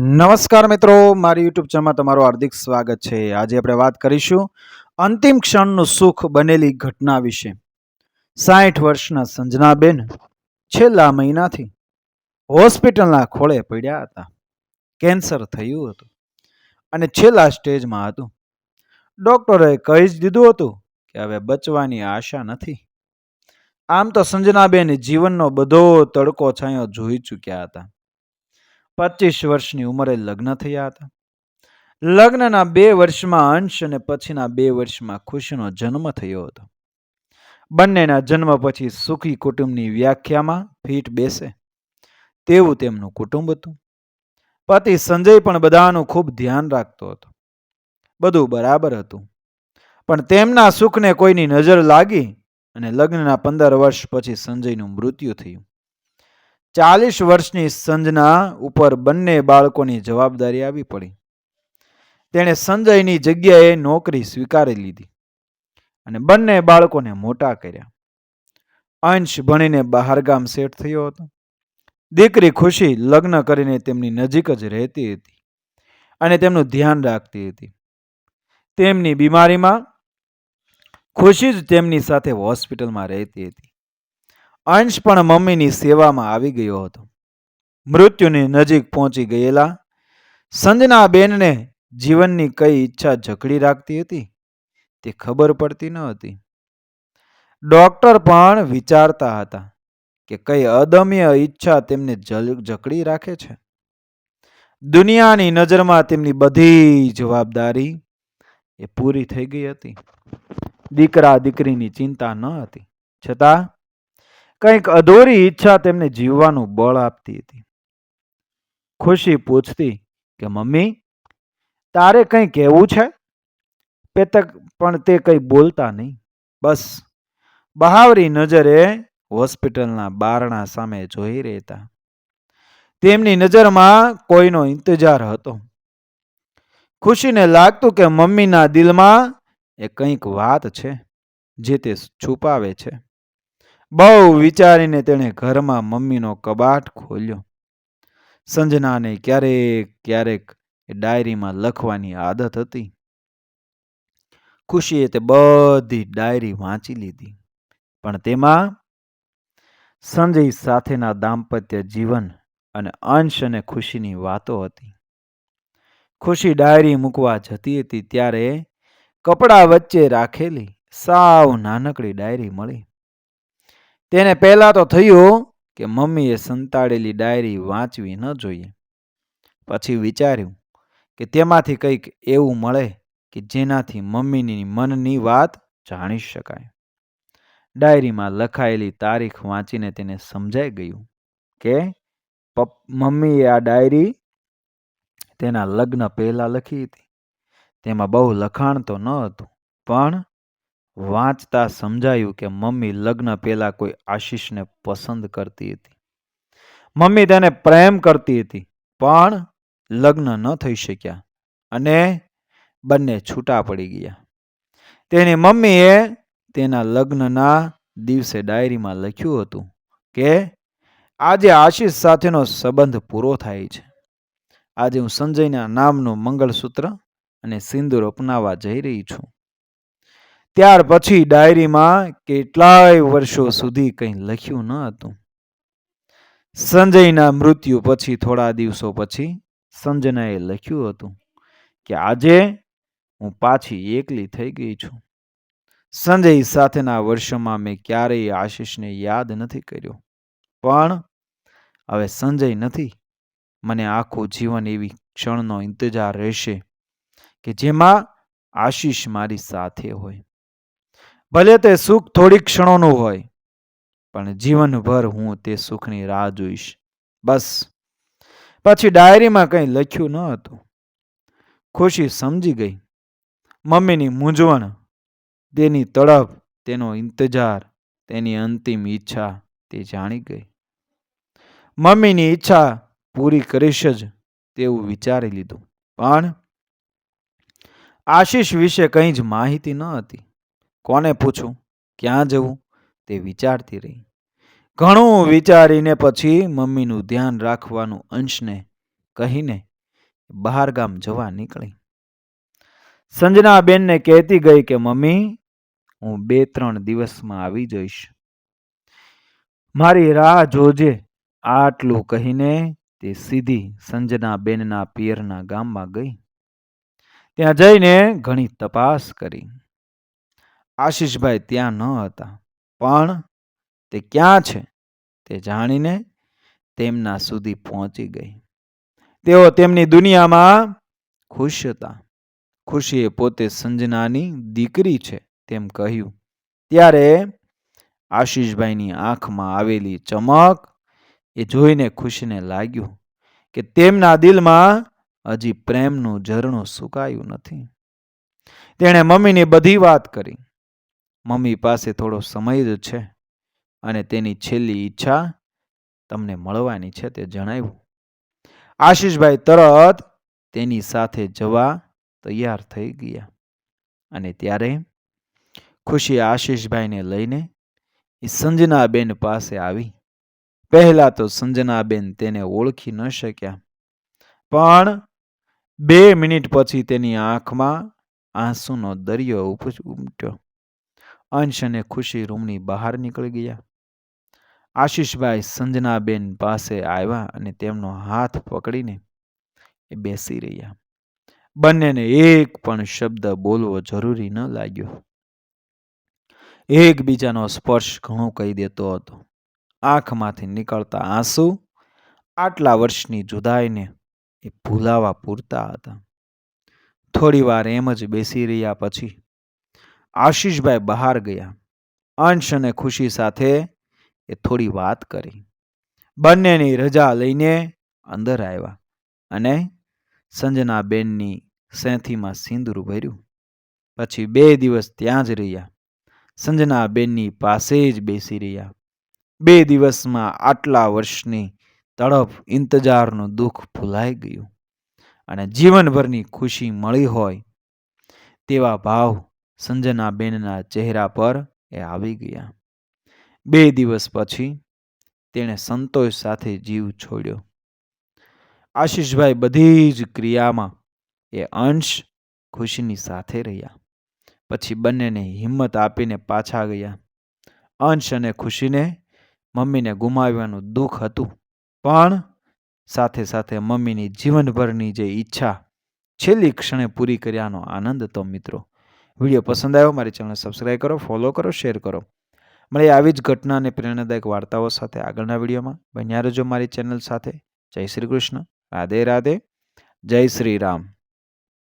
નમસ્કાર મિત્રો, મારી યુટ્યુબ ચેનલમાં તમારું હાર્દિક સ્વાગત છે. આજે આપણે વાત કરીશું અંતિમ ક્ષણનું સુખ બનેલી ઘટના વિશે. સાઠ વર્ષના સંજનાબેન છેલ્લા મહિનાથી હોસ્પિટલના ખોળે પડ્યા હતા. કેન્સર થયું હતું અને છેલ્લા સ્ટેજમાં હતું. ડૉક્ટરે કહી જ દીધું હતું કે હવે બચવાની આશા નથી. આમ તો સંજનાબેન જીવનનો બધો તડકો છાંયો જોઈ ચૂક્યા હતા. પચીસ વર્ષની ઉંમરે લગ્ન થયા હતા. લગ્નના બે વર્ષમાં અંશ અને પછીના બે વર્ષમાં ખુશીનો જન્મ થયો હતો. બંનેના જન્મ પછી સુખી કુટુંબની વ્યાખ્યામાં ફીટ બેસે. તેવું તેમનું કુટુંબ હતું. પતિ સંજય પણ બધાનું ખૂબ ધ્યાન રાખતો હતો. બધું બરાબર હતું. પણ તેમના સુખને કોઈની નજર લાગી અને લગ્નના પંદર વર્ષ પછી સંજયનું મૃત્યુ થયું. ચાલીસ વર્ષની સંજના ઉપર બંને બાળકોની જવાબદારી આવી પડી. તેણે સંજયની જગ્યાએ નોકરી સ્વીકારી લીધી અને બંને બાળકોને મોટા કર્યા. અંશ ભણીને બહારગામ સેટ થયો હતો. દીકરી ખુશી લગ્ન કરીને તેમની નજીક જ રહેતી હતી અને તેમનું ધ્યાન રાખતી હતી. તેમની બીમારીમાં ખુશી જ તેમની સાથે હોસ્પિટલમાં રહેતી હતી. અંશ પણ મમ્મીની સેવામાં આવી ગયો હતો. મૃત્યુની નજીક પહોંચી ગયેલા સંજના બેનને જીવનની કઈ ઈચ્છા જકડી રાખતી હતી તે ખબર પડતી ન હતી. ડોક્ટર પણ વિચારતા હતા કે કઈ અદમ્ય ઈચ્છા તેમને જકડી રાખે છે. દુનિયાની નજરમાં તેમની બધી જવાબદારી એ પૂરી થઈ ગઈ હતી. દીકરા દીકરીની ચિંતા ન હતી. છતાં કંઈક અધૂરી ઈચ્છા તેમને જીવવાનું બળ આપતી હતી. ખુશી પૂછતી કે, મમ્મી, તારે કંઈ કહેવું છે? પેતક પણ તે કંઈ બોલતા નહીં. બસ, બહાવરી નજરે હોસ્પિટલના બારણા સામે જોઈ રહેતા. તેમની નજરમાં કોઈનો ઇંતજાર હતો. ખુશીને લાગતું કે, મમ્મીના દિલમાં એ કંઈક વાત છે, જે તે છુપાવે છે. બહુ વિચારીને તેણે ઘરમાં મમ્મીનો કબાટ ખોલ્યો. સંજનાને ક્યારેક ક્યારેક એ ડાયરીમાં લખવાની આદત હતી. ખુશીએ તે બધી ડાયરી વાંચી લીધી. પણ તેમાં સંજય સાથેના દાંપત્ય જીવન અને અંશ અને ખુશીની વાતો હતી. ખુશી ડાયરી મૂકવા જતી હતી ત્યારે કપડા વચ્ચે રાખેલી સાવ નાનકડી ડાયરી મળી. તેને પહેલાં તો થયું કે મમ્મીએ સંતાડેલી ડાયરી વાંચવી ન જોઈએ. પછી વિચાર્યું કે તેમાંથી કંઈક એવું મળે કે જેનાથી મમ્મીની મનની વાત જાણી શકાય. ડાયરીમાં લખાયેલી તારીખ વાંચીને તેને સમજાઈ ગયું કે મમ્મીએ આ ડાયરી તેના લગ્ન પહેલાં લખી હતી. તેમાં બહુ લખાણ તો ન હતું, પણ વાંચતા સમજાયું કે મમ્મી લગ્ન પહેલાં કોઈ આશીષને પસંદ કરતી હતી. મમ્મી તેને પ્રેમ કરતી હતી, પણ લગ્ન ન થઈ શક્યા અને બંને છૂટા પડી ગયા. તેની મમ્મીએ તેના લગ્નના દિવસે ડાયરીમાં લખ્યું હતું કે, આજે આશીષ સાથેનો સંબંધ પૂરો થાય છે. આજે હું સંજયના નામનું મંગળસૂત્ર અને સિંદૂર અપનાવવા જઈ રહી છું. ત્યાર પછી ડાયરીમાં કેટલાય વર્ષો સુધી કંઈ લખ્યું ન હતું. સંજયના મૃત્યુ પછી, થોડા દિવસો પછી, સંજનાએ લખ્યું હતું કે, આજે હું પાછી એકલી થઈ ગઈ છું. સંજય સાથેના વર્ષોમાં મેં ક્યારેય આશીષને યાદ નથી કર્યો. પણ હવે સંજય નથી. મને આખું જીવન એવી ક્ષણનો ઇંતજાર રહેશે કે જેમાં આશીષ મારી સાથે હોય. ભલે તે સુખ થોડી ક્ષણોનું હોય, પણ જીવનભર હું તે સુખની રાહ જોઈશ. બસ. પછી ડાયરીમાં કંઈ લખ્યું ન હતું. ખુશી સમજી ગઈ. મમ્મીની મૂંઝવણ, તેની તડપ, તેનો ઇંતજાર, તેની અંતિમ ઈચ્છા, તે જાણી ગઈ. મમ્મીની ઈચ્છા પૂરી કરીશ જ તેવું વિચારી લીધું. પણ આશીષ વિશે કંઈ જ માહિતી ન હતી. કોને પૂછું? ક્યાં જવું? તે વિચારતી રહી. ઘણું વિચારીને પછી મમ્મીનું ધ્યાન રાખવાનું અંશને કહીને બહાર ગામ જવા નીકળી. સંજના બેનને કહેતી ગઈ કે, મમ્મી, હું બે ત્રણ દિવસમાં આવી જઈશ. મારી રાહ જોજે. આટલું કહીને તે સીધી સંજના બેનના પિયરના ગામમાં ગઈ. ત્યાં જઈને ઘણી તપાસ કરી. આશીષભાઈ ત્યાં ન હતા. પણ તે ક્યાં છે તે જાણીને તેમના સુધી પહોંચી ગઈ. તેઓ તેમની દુનિયામાં ખુશ હતા. ખુશીએ પોતે સંજનાની દીકરી છે તેમ કહ્યું. ત્યારે આશીષભાઈની આંખમાં આવેલી ચમક એ જોઈને ખુશીને લાગ્યું કે તેમના દિલમાં હજી પ્રેમનું ઝરણું સુકાયું નથી. તેણે મમ્મીની બધી વાત કરી. મમ્મી પાસે થોડો સમય જ છે અને તેની છેલ્લી ઈચ્છા તમને મળવાની છે તે જણાવ્યું. આશીષભાઈ તરત તેની સાથે જવા તૈયાર થઈ ગયા અને ત્યારે ખુશી આશીષભાઈને લઈને એ સંજનાબેન પાસે આવી. પહેલાં તો સંજનાબેન તેને ઓળખી ન શક્યા, પણ બે મિનિટ પછી તેની આંખમાં આંસુનો દરિયો ઉપજ ઉમટ્યો. અંશ અને ખુશી રૂમની બહાર નીકળી ગયા. આશીષભાઈ સંજનાબેન પાસે આવ્યા અને તેમનો હાથ પકડીને એ બેસી રહ્યા. બંનેને એક પણ શબ્દ બોલવો જરૂરી ન લાગ્યો. એકબીજાનો સ્પર્શ ઘણો કહી દેતો હતો. આંખમાંથી નીકળતા આંસુ આટલા વર્ષની જુદાઈને એ ભૂલાવા પૂરતા હતા. થોડી વાર એમ જ બેસી રહ્યા પછી આશીષભાઈ બહાર ગયા. અંશ અને ખુશી સાથે એ થોડી વાત કરી. બંનેની રજા લઈને અંદર આવ્યા અને સંજનાબેનની સેંથીમાં સિંદૂર ભર્યું. પછી બે દિવસ ત્યાં જ રહ્યા. સંજનાબેનની પાસે જ બેસી રહ્યા. બે દિવસમાં આટલા વર્ષની તડપ, ઇંતજારનું દુઃખ ભૂલાઈ ગયું અને જીવનભરની ખુશી મળી હોય તેવા ભાવ સંજનાબેનના ચહેરા પર એ આવી ગયા. બે દિવસ પછી તેણે સંતોષ સાથે જીવ છોડ્યો. આશીષભાઈ બધી જ ક્રિયામાં એ અંશ ખુશીની સાથે રહ્યા. પછી બંનેને હિંમત આપીને પાછા ગયા. અંશ અને ખુશીને મમ્મીને ગુમાવવાનું દુઃખ હતું. પણ સાથે સાથે મમ્મીની જીવનભરની જે ઈચ્છા, છેલ્લી ક્ષણે પૂરી કર્યાનો આનંદ હતો મિત્રો વીડિયો પસંદ આવ્યો, મારી ચેનલ સબસ્ક્રાઈબ કરો ફોલો કરો શેર કરો. મળે આવી જ ઘટના અને પ્રેરણાદાયક વાર્તાઓ સાથે આગળના વિડીયોમાં. બન્યા રહેજો મારી ચેનલ સાથે. જય શ્રી કૃષ્ણ. રાધે રાધે. જય શ્રી રામ.